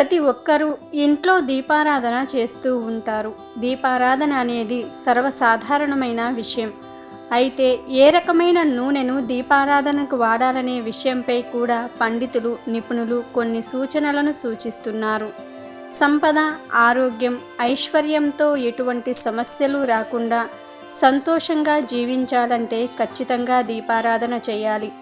ప్రతి ఒక్కరూ ఇంట్లో దీపారాధన చేస్తూ ఉంటారు. దీపారాధన అనేది సర్వసాధారణమైన విషయం. అయితే ఏ రకమైన నూనెను దీపారాధనకు వాడాలనే విషయంపై కూడా పండితులు నిపుణులు కొన్ని సూచనలను సూచిస్తున్నారు. సంపద ఆరోగ్యం ఐశ్వర్యంతో ఎటువంటి సమస్యలు రాకుండా సంతోషంగా జీవించాలంటే ఖచ్చితంగా దీపారాధన చేయాలి.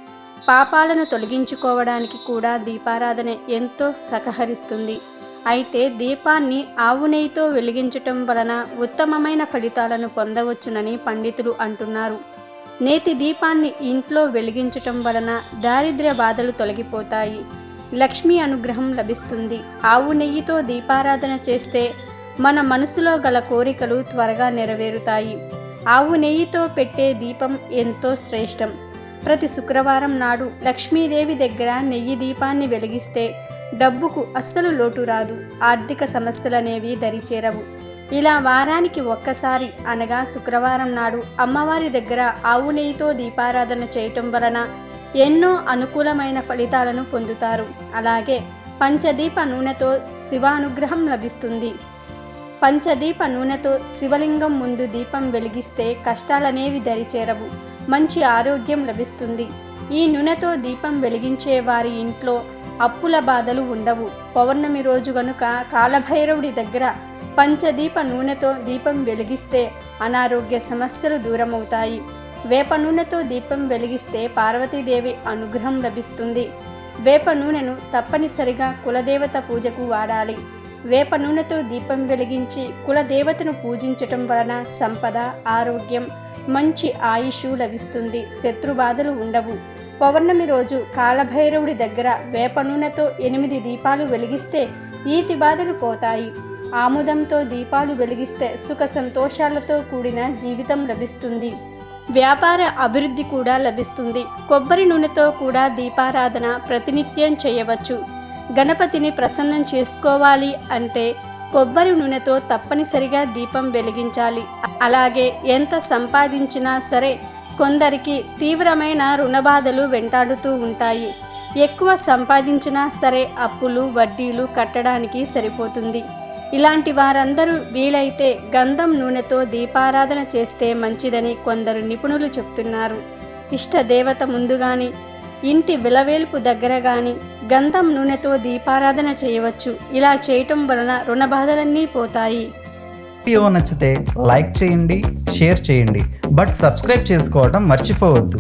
పాపాలను తొలగించుకోవడానికి కూడా దీపారాధన ఎంతో సహకరిస్తుంది. అయితే దీపాన్ని ఆవు నెయ్యితో వెలిగించటం వలన ఉత్తమమైన ఫలితాలను పొందవచ్చునని పండితులు అంటున్నారు. నేతి దీపాన్ని ఇంట్లో వెలిగించటం వలన దారిద్ర్య బాధలు తొలగిపోతాయి. లక్ష్మీ అనుగ్రహం లభిస్తుంది. ఆవు నెయ్యితో దీపారాధన చేస్తే మన మనసులో గల కోరికలు త్వరగా నెరవేరుతాయి. ఆవు నెయ్యితో పెట్టే దీపం ఎంతో శ్రేష్టం. ప్రతి శుక్రవారం నాడు లక్ష్మీదేవి దగ్గర నెయ్యి దీపాన్ని వెలిగిస్తే డబ్బుకు అస్సలు లోటు రాదు. ఆర్థిక సమస్యలనేవి దరిచేరవు. ఇలా వారానికి ఒక్కసారి అనగా శుక్రవారం నాడు అమ్మవారి దగ్గర ఆవు నెయ్యితో దీపారాధన చేయటం వలన ఎన్నో అనుకూలమైన ఫలితాలను పొందుతారు. అలాగే పంచదీప నూనెతో శివానుగ్రహం లభిస్తుంది. పంచదీప నూనెతో శివలింగం ముందు దీపం వెలిగిస్తే కష్టాలనేవి దరిచేరవు. మంచి ఆరోగ్యం లభిస్తుంది. ఈ నూనెతో దీపం వెలిగించే వారి ఇంట్లో అప్పుల బాధలు ఉండవు. పౌర్ణమి రోజు గనుక కాలభైరవుడి దగ్గర పంచదీప నూనెతో దీపం వెలిగిస్తే అనారోగ్య సమస్యలు దూరమవుతాయి. వేప నూనెతో దీపం వెలిగిస్తే పార్వతీదేవి అనుగ్రహం లభిస్తుంది. వేప నూనెను తప్పనిసరిగా కులదేవత పూజకు వాడాలి. వేప నూనెతో దీపం వెలిగించి కులదేవతను పూజించటం వలన సంపద ఆరోగ్యం మంచి ఆయుష్ లభిస్తుంది. శత్రుబాధలు ఉండవు. పౌర్ణమి రోజు కాలభైరవుడి దగ్గర వేప నూనెతో ఎనిమిది దీపాలు వెలిగిస్తే ఈతి బాధలు పోతాయి. ఆముదంతో దీపాలు వెలిగిస్తే సుఖ సంతోషాలతో కూడిన జీవితం లభిస్తుంది. వ్యాపార అభివృద్ధి కూడా లభిస్తుంది. కొబ్బరి నూనెతో కూడా దీపారాధన ప్రతినిత్యం చేయవచ్చు. గణపతిని ప్రసన్నం చేసుకోవాలి అంటే కొబ్బరి నూనెతో తప్పనిసరిగా దీపం వెలిగించాలి. అలాగే ఎంత సంపాదించినా సరే కొందరికి తీవ్రమైన రుణబాధలు వెంటాడుతూ ఉంటాయి. ఎక్కువ సంపాదించినా సరే అప్పులు వడ్డీలు కట్టడానికి సరిపోతుంది. ఇలాంటి వారందరూ వీలైతే గంధం నూనెతో దీపారాధన చేస్తే మంచిదని కొందరు నిపుణులు చెప్తున్నారు. ఇష్ట దేవత ముందు ఇంటి విలవేల్పు దగ్గర కానీ గంధం నూనెతో దీపారాధన చేయవచ్చు. ఇలా చేయటం వలన రుణ బాధలన్నీ పోతాయి. వీడియో నచ్చితే లైక్ చేయండి షేర్ చేయండి. బట్ సబ్స్క్రైబ్ చేసుకోవడం మర్చిపోవద్దు.